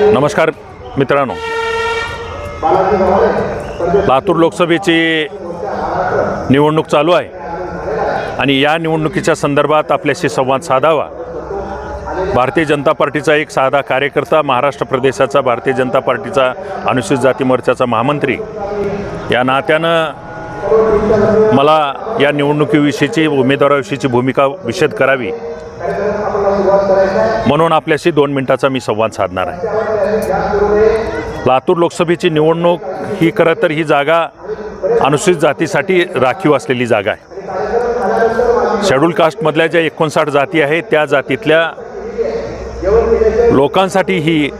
नमस्कार मित्रांनो. लातूर लोकसभेची निवडणूक चालू आहे आणि या निवडणुकीच्या संदर्भात आपल्याशी संवाद साधावा. भारतीय जनता पार्टीचा एक साधा कार्यकर्ता महाराष्ट्र प्रदेशाचा भारतीय जनता पार्टीचा अनुसूचित जाती मोर्चाचा महामंत्री. या नात्यानं मला या निवडणुकीविषयीची उमेदवाराविषयीची भूमिका विशद करावी. म्हणून आपल्याशी दोन मिनिटाचा मी संवाद साधणार आहे. लातूर लोकसभेची निवडणूक ही खरं तर ही जागा अनुसूचित जातीसाठी राखीव असलेली जागा आहे. शेड्यूल कास्टमधल्या ज्या एकोणसाठ जाती आहेत त्या जातीतल्या लोकांसाठी ही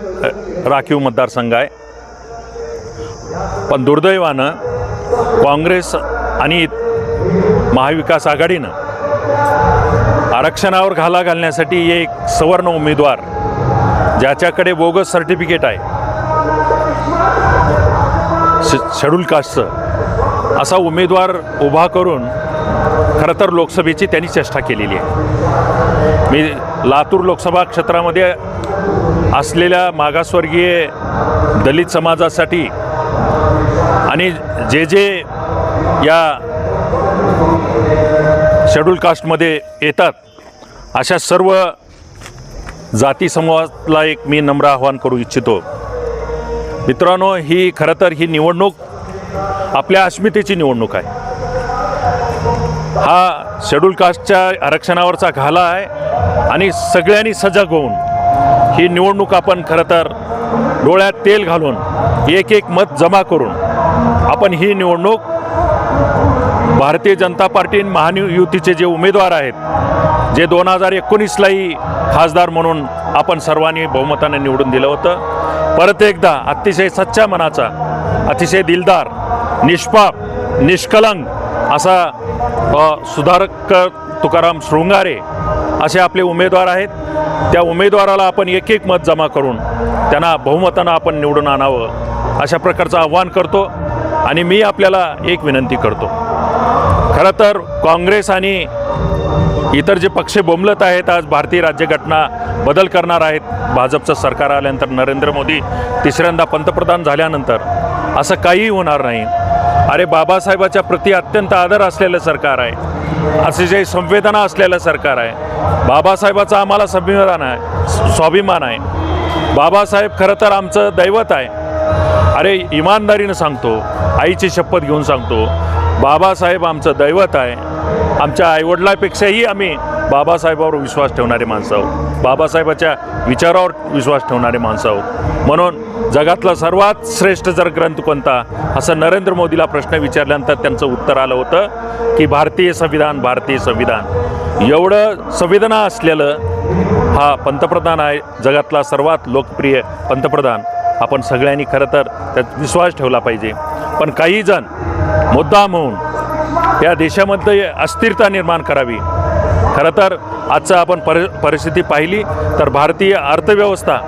राखीव मतदारसंघ आहे. पण दुर्दैवानं काँग्रेस आणि महाविकास आघाडीनं आरक्षणावर घाला घालण्यासाठी एक सवर्ण उमेदवार ज्याच्याकडे बोगस सर्टिफिकेट आहे. श- शेड्यूल कास्टचं असा उमेदवार उभा करून खरं तर लोकसभेची त्यांनी चेष्टा केलेली आहे. मी लातूर लोकसभा क्षेत्रामध्ये असलेल्या मागासवर्गीय दलित समाजासाठी आणि जे जे या शेड्यूल कास्टमध्ये येतात. अशा सर्व जाती समूहाला एक मी नम्र आवाहन करू इच्छितो. मित्रांनो ही खरं तर ही निवडणूक आपल्या अस्मितेची निवडणूक आहे. हा शेड्यूल कास्टच्या आरक्षणावरचा घाला आहे आणि सगळ्यांनी सजग होऊन ही निवडणूक आपण खरं तर डोळ्यात तेल घालून एक एक मत जमा करून आपण ही निवडणूक भारतीय जनता पार्टी महायुतीचे जे उमेदवार आहेत जे दोन हजार एकोणीसलाही खासदार म्हणून आपण सर्वांनी बहुमताने निवडून दिलं होतं. परत एकदा अतिशय सच्च्या मनाचा अतिशय दिलदार निष्पाप निष्कलंक असा सुधारक तुकाराम शृंगारे असे आपले उमेदवार आहेत. त्या उमेदवाराला आपण एक एक मत जमा करून त्यांना बहुमतानं आपण निवडून आणावं अशा प्रकारचं आव्हान करतो आणि मी आपल्याला एक विनंती करतो. खरं तर काँग्रेस आणि इतर जे पक्ष बोंबलत आहेत आज भारतीय राज्यघटना बदल करणार आहेत. भाजपचं सरकार आल्यानंतर नरेंद्र मोदी तिसऱ्यांदा पंतप्रधान झाल्यानंतर असं काहीही होणार नाही. अरे बाबासाहेबाच्या प्रती अत्यंत आदर असलेलं सरकार आहे. असे जे संवेदना असलेलं सरकार आहे. बाबासाहेबाचा आम्हाला संविधान आहे स्वाभिमान आहे. बाबासाहेब खरं तर आमचं दैवत आहे. अरे इमानदारीनं सांगतो आईची शपथ घेऊन सांगतो बाबासाहेब आमचं दैवत आहे. आमच्या आईवडिलापेक्षाही आम्ही बाबासाहेबावर विश्वास ठेवणारे माणसं आहोत. बाबासाहेबाच्या विचारावर विश्वास ठेवणारे माणसं आहोत. म्हणून जगातला सर्वात श्रेष्ठ जर ग्रंथ कोणता? असं नरेंद्र मोदीला प्रश्न विचारल्यानंतर त्यांचं उत्तर आलं होतं की भारतीय संविधान भारतीय संविधान. एवढं संवेदना असलेलं हा पंतप्रधान आहे जगातला सर्वात लोकप्रिय पंतप्रधान. आपण सगळ्यांनी खरं तर त्यात विश्वास ठेवला पाहिजे. पण काही जण मुद्दाम होऊन या देशामध्ये अस्थिरता निर्माण करावी. खरं तर आजचं आपण परि परिस्थिती पाहिली तर भारतीय अर्थव्यवस्था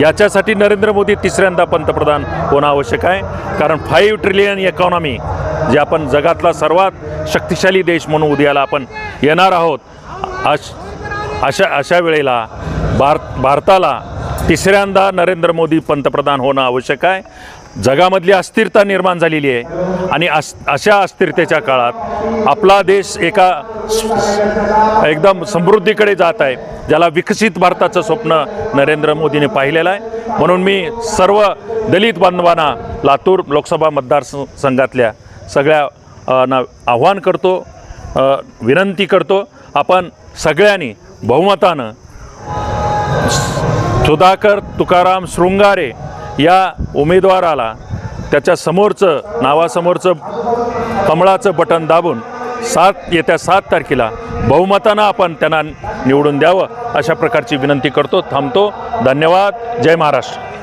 याच्यासाठी नरेंद्र मोदी तिसऱ्यांदा पंतप्रधान होणं आवश्यक आहे. कारण फाईव्ह ट्रिलियन इकॉनॉमी जे आपण जगातला सर्वात शक्तिशाली देश म्हणून उद्याला आपण येणार आहोत अश अशा अशा वेळेला भारत भारताला तिसऱ्यांदा नरेंद्र मोदी पंतप्रधान होणं आवश्यक आहे. जगामधली अस्थिरता निर्माण झालेली आहे. आणि अस अशा अस्थिरतेच्या काळात आपला देश एका एकदम समृद्धीकडे जात आहे ज्याला विकसित भारताचं स्वप्न नरेंद्र मोदीने पाहिलेलं आहे. म्हणून मी सर्व दलित बांधवांना लातूर लोकसभा मतदारसंघातल्या सगळ्या ना आव्हान करतो विनंती करतो. आपण सगळ्यांनी बहुमतानं सुधाकर तुकाराम शृंगारे या उमेदवाराला त्याच्या समोरचं नावासमोरचं कमळाचं बटन दाबून सात येत्या सात तारखेला बहुमतानं आपण त्यांना निवडून द्यावं अशा प्रकारची विनंती करतो थांबतो. धन्यवाद. जय महाराष्ट्र.